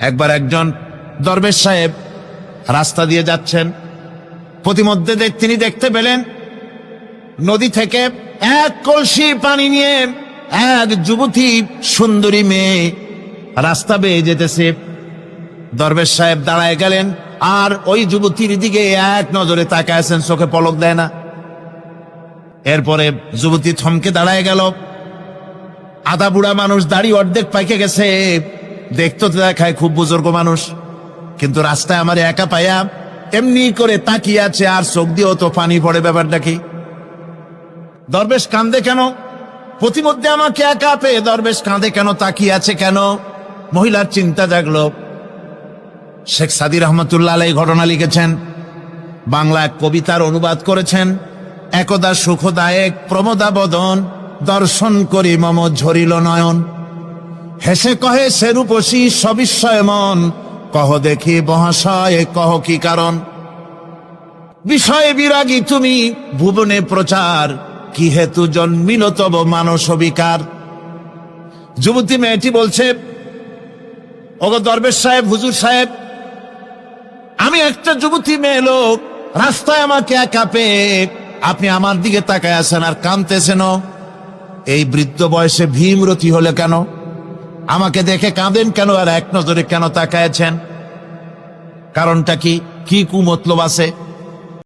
একবার একজন দরবেশ সাহেব রাস্তা দিয়ে যাচ্ছেন। প্রতিমধ্যে তিনি দেখতে পেলেন নদী থেকে এক কলসি পানি নিয়ে এক যুবতী সুন্দরী মেয়ে রাস্তা বেয়ে যেতেছে। দরবেশ সাহেব দাঁড়ায় গেলেন আর ওই যুবতীর দিকে এক নজরে তাকায় আছেন, চোখে পলক দেয় না। এরপরে যুবতী থমকে দাঁড়ায় গেল। আধা বুড়া মানুষ দাড়ি অর্ধেক পাইকে গেছে। দেখতে তো দেখায় খুব বুজুর্গ মানুষ। কিন্তু রাস্তায় আমার একা পাইয়া এমনি করে তাকিয়ে আছে, আর চোখ দিয়েও তো পানি পড়ে ব্যাপারটা কি? দরবেশ কান্দে কেন? প্রতিমধ্যে আমাকে একা পেয়ে দরবেশ কাঁদে কেন, তাকিয়ে আছে কেন? মহিলার চিন্তা জাগলো। শেখ সাদি রহমতুল্লাহ এই ঘটনা লিখেছেন, বাংলা কবিতার অনুবাদ করেছেন, একদা সুখদায়ক প্রমোদা বদন দর্শন করি মম ঝরিল নয়ন। হেসে কহে সেরূপসী সবিস্ময় মন কহ দেখি মহাশয়, কহ কি কারণ? বিষয়ে বিরাগী তুমি, ভুবনে প্রচার। কি হেতু জন্মিল তব মানস বিকার? যুবতী মেয়েটি বলছে, ওগো দরবেশ সাহেব, হুজুর সাহেব, আমি একটা যুবতী মেয়ে লোক, রাস্তায় আমাকে একা পেয়ে আপনি আমার দিকে তাকায় আছেন আর কাঁদতেছেন এই বৃদ্ধ বয়সে ভীমরতি হলে কেন? আমাকে দেখে কাঁদেন কেন আর এক নজরে কেন তাকায়ছেন? কারণটা কি? কি কুমতলব আছে?